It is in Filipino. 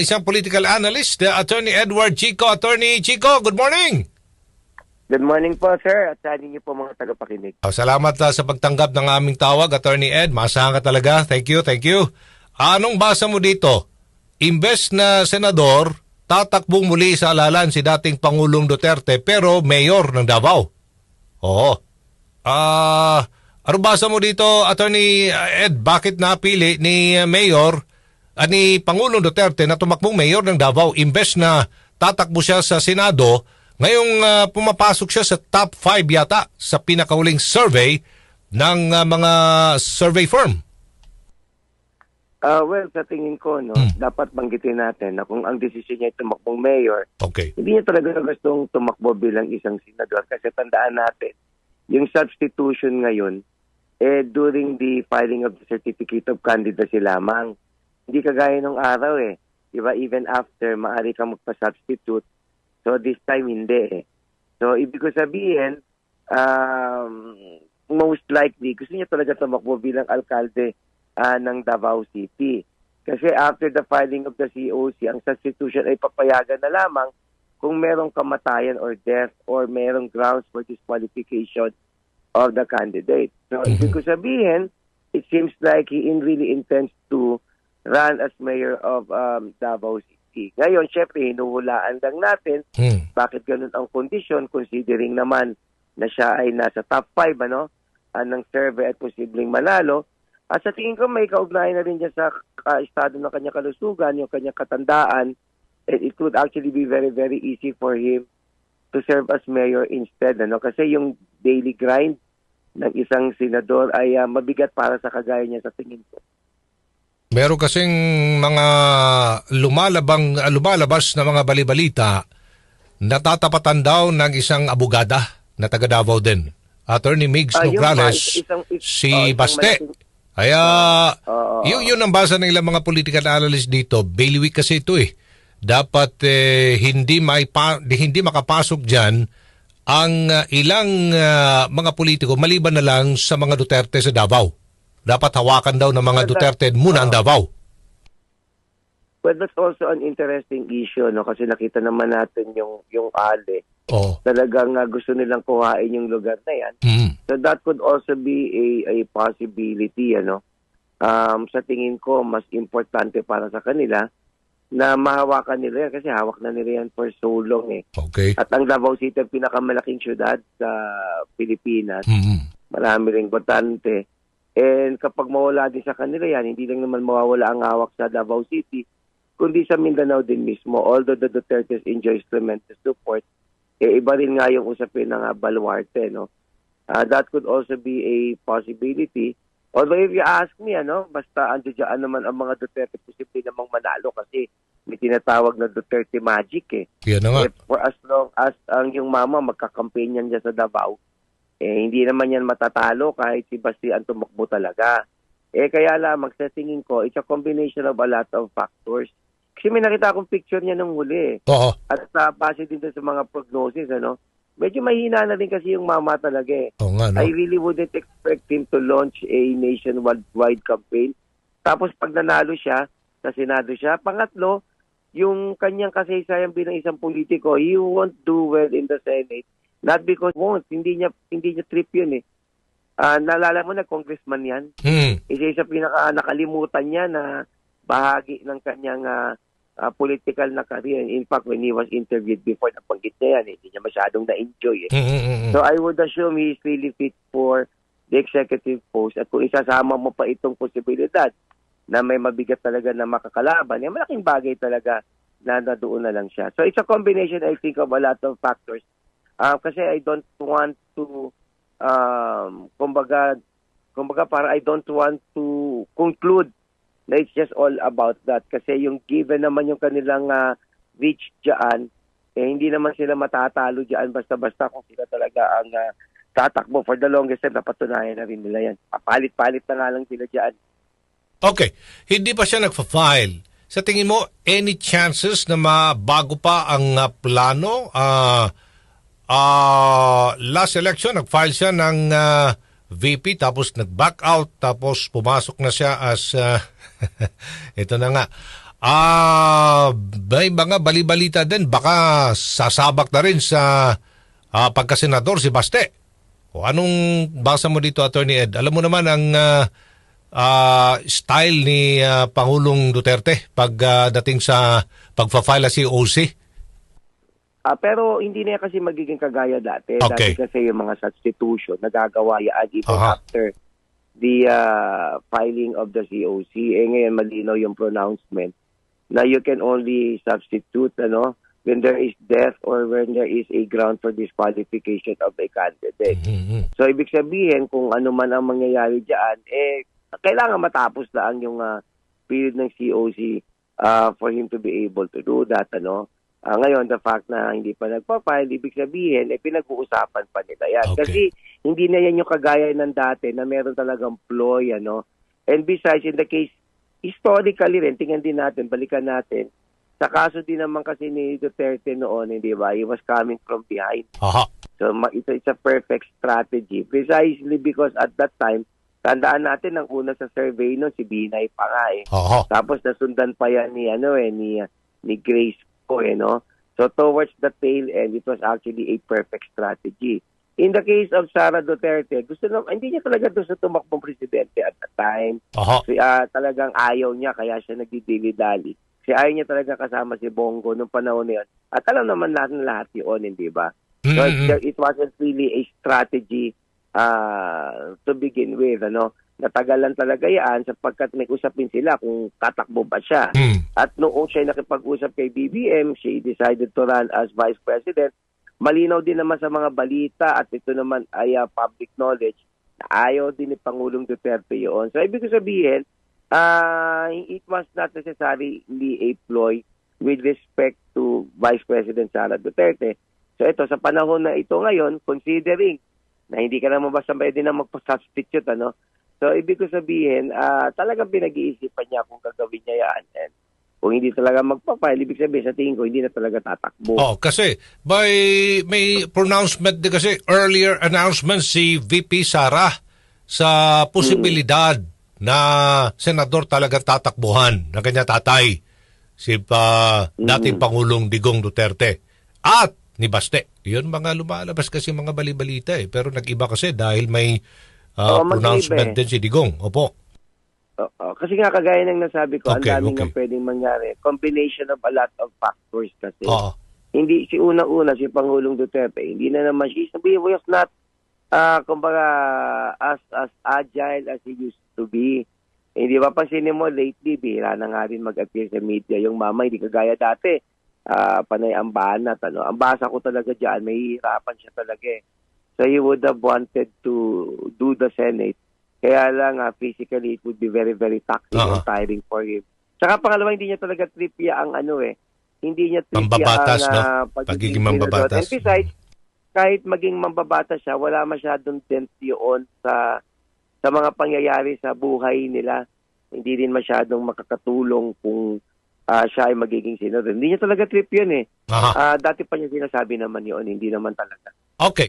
isang political analyst, uh, Attorney Edward Chico. Attorney Chico, good morning! Good morning po, sir. At sa inyo po mga tagapakinig. Oh, salamat uh, sa pagtanggap ng aming tawag, Attorney Ed. Masahan ka talaga. Thank you, thank you. Anong basa mo dito? Imbes na senador, tatakbong muli sa alalan si dating Pangulong Duterte pero mayor ng Davao. Oo. Ah, ano basa mo dito, Attorney Ed? Bakit napili ni uh, Mayor ni Pangulong Duterte na tumakbong mayor ng Davao imbes na tatakbo siya sa Senado Ngayong uh, pumapasok siya sa top 5 yata sa pinakauling survey ng uh, mga survey firm. Uh, well, sa tingin ko, no, Hmm. dapat banggitin natin na kung ang desisyon niya ay tumakbong mayor, Okay. hindi niya talaga gustong tumakbo bilang isang senador. Kasi tandaan natin, yung substitution ngayon, eh, during the filing of the certificate of candidacy lamang. Hindi kagaya nung araw eh. Diba? Even after, maaari ka magpa-substitute. So, this time, hindi eh. So, ibig ko sabihin, um, most likely, gusto niya talaga tumakbo bilang alkalde ah, ng Davao City. Kasi after the filing of the COC, ang substitution ay papayagan na lamang kung merong kamatayan or death or merong grounds for disqualification of the candidate. So, ibig ko sabihin, it seems like he in really intends to run as mayor of um, Davao City. Ngayon, syempre, hinuhulaan lang natin Hmm. bakit ganun ang kondisyon considering naman na siya ay nasa top 5 ano ah, ng survey at posibleng manalo. At sa tingin ko may kaugnayan na rin dyan sa ah, estado ng kanyang kalusugan, yung kanyang katandaan. And it would actually be very, very easy for him to serve as mayor instead. Ano? Kasi yung daily grind ng isang senador ay ah, mabigat para sa kagaya niya sa tingin ko. Meron kasing mga lumalabang ah, lumalabas na mga balibalita natatapatan daw ng isang abogada na taga Davao din. Attorney Migs Nograles, pa- is- si isang Baste. Kaya, Oo. yun, yun ang basa ng ilang mga political analyst dito. Bailiwick kasi ito eh. Dapat eh, hindi, maipa, di- hindi makapasok dyan ang ah, ilang ah, mga politiko maliban na lang sa mga Duterte sa Davao. Dapat hawakan daw ng mga Well, Duterte muna ang Davao. Well, that's also an interesting issue, no? Kasi nakita naman natin yung, yung ale. Oh. Talagang ah, gusto nilang kuhain yung lugar na yan. Mm. So that could also be a, a possibility, ano? Um, sa tingin ko, mas importante para sa kanila na mahawakan nila yan kasi hawak na nila yan for so long eh. Okay. At ang Davao City ang pinakamalaking syudad sa Pilipinas. Mm. Marami ring botante. And kapag mawala din sa kanila yan, hindi lang naman mawawala ang hawak sa Davao City, kundi sa Mindanao din mismo. Although the Dutertes enjoys tremendous support, eh, iba rin nga yung usapin ng uh, Baluarte, no? Ah, that could also be a possibility. Although if you ask me, ano, basta ando dyan naman ang mga Duterte, posible namang manalo kasi may tinatawag na Duterte magic eh. Yan na nga. Eh, for as long as ang yung mama magkakampanyan dyan sa Davao, eh, hindi naman yan matatalo kahit si Basti ang tumakbo talaga. Eh, kaya lamang sa tingin ko, it's a combination of a lot of factors. Kasi may nakita akong picture niya nung huli. Oo. At sa base din sa mga prognosis, ano, medyo mahina na rin kasi yung mama talaga eh. Oo nga, no? I really wouldn't expect him to launch a nationwide campaign. Tapos pag nanalo siya, sa Senado siya. Pangatlo, yung kanyang kasaysayan bilang isang politiko, he won't do well in the Senate. Not because won't. Hindi niya, hindi niya trip yun eh. Ah, naalala mo na congressman yan? Mm. Isa sa pinaka nakalimutan niya na bahagi ng kanyang ah, ah, political na career. In fact, when he was interviewed before, napanggit niya yan. eh. Hindi niya masyadong na-enjoy eh. Mm, mm, mm, mm. So I would assume he is really fit for the executive post. At kung isasama mo pa itong posibilidad na may mabigat talaga na makakalaban, eh, malaking bagay talaga na nadoon na lang siya. So it's a combination, I think, of a lot of factors. Ah, kasi I don't want to, um, kumbaga, kumbaga para I don't want to conclude na it's just all about that. Kasi yung given naman yung kanilang ah, reach dyan, eh, hindi naman sila matatalo dyan basta-basta kung sila talaga ang ah, tatakbo for the longest time. Napatunayan na rin nila yan. Papalit-palit na nga lang sila dyan. Okay. Hindi pa siya nagfa-file. Sa tingin mo, any chances na mabago pa ang ah, plano? Ah, ah, last election, nag-file siya ng ah, VP tapos nag-back out tapos pumasok na siya as ah, ito na nga Ah, may mga balibalita din baka sasabak na rin sa ah, pagkasenador si Baste. O anong basa mo dito Attorney Ed? Alam mo naman ang ah, ah, style ni ah, Pangulong Duterte pagdating sa pagfa-file si OC. Ah, pero hindi na kasi magiging kagaya dati. Okay. Dati kasi yung mga substitution, nagagawa yan even Aha. after the ah, filing of the COC. Eh ngayon malinaw yung pronouncement na you can only substitute ano when there is death or when there is a ground for disqualification of a candidate. Mhm. So ibig sabihin kung ano man ang mangyayari diyan eh kailangan matapos na ang yung ah, period ng COC ah, for him to be able to do that ano. Ah, ngayon the fact na hindi pa nagpa-file ibig sabihin eh pinag-uusapan pa nila yan. Okay. Kasi hindi na yan yung kagaya ng dati na meron talagang ploy ano. And besides in the case historically rin tingnan din natin balikan natin sa kaso din naman kasi ni Duterte noon, hindi ba? He was coming from behind. Aha. So ma- it's, a, it's a perfect strategy precisely because at that time tandaan natin ang una sa survey no si Binay pa nga eh. Aha. Tapos nasundan pa yan ni ano eh ni ni Grace ko eh no. So towards the tail end it was actually a perfect strategy. In the case of Sara Duterte, gusto na, hindi niya talaga gusto tumakbong presidente at the time. Si, ah, talagang ayaw niya kaya siya nagdidili-dali. Si ayaw niya talaga kasama si Bongo nung panahon na yun. At alam naman natin lahat yun, hindi ba? So Mhm. it, it wasn't really a strategy uh, to begin with, ano. Natagalan talaga yan sapagkat may usapin sila kung tatakbo ba siya. Mm. At noong siya nakipag-usap kay BBM, she decided to run as Vice President. Malinaw din naman sa mga balita at ito naman ay ah, public knowledge na ayaw din ni Pangulong Duterte yun. So ibig ko sabihin, ah, it was not necessarily a ploy with respect to Vice President Sara Duterte. So ito, sa panahon na ito ngayon, considering na hindi ka naman basta pwede na magpa-substitute, ano? So, ibig ko sabihin, ah talagang pinag-iisipan niya kung gagawin niya yan. And kung hindi talaga magpa-file, ibig sabihin, sa tingin ko, hindi na talaga tatakbo. Oh, kasi by may pronouncement din kasi earlier announcement si VP Sara sa posibilidad na senador talagang tatakbuhan ng kanya tatay si pa dating Pangulong Digong Duterte at ni Baste. Yun mga lumalabas kasi mga balibalita eh. Pero nag-iba kasi dahil may ah, Oo, pronouncement eh. din si Digong. Opo. Oo. kasi nga, kagaya ng nasabi ko, Okay, ang daming okay. nga pwedeng mangyari. Combination of a lot of factors kasi. Oo. hindi si una-una si Pangulong Duterte hindi na naman she he was not uh, kumbaga as as agile as he used to be hindi ba pansinin mo lately bihira na nga rin mag-appear sa media yung mama hindi kagaya dati ah, panay ang banat ano ang basa ko talaga diyan may hirapan siya talaga eh. so he would have wanted to do the Senate kaya lang ah, physically it would be very very taxing Aha. and tiring for him Saka pangalawa, hindi niya talaga tripya ang ano eh. Hindi niya tripya Mambabatas, ang no? ah, Pagiging senador. mambabatas. And besides, kahit maging mambabatas siya, wala masyadong dent yun sa, sa mga pangyayari sa buhay nila. Hindi din masyadong makakatulong kung ah, siya ay magiging senador. Hindi niya talaga trip yun eh. Aha. Ah, dati pa niya sinasabi naman yun, hindi naman talaga. Okay.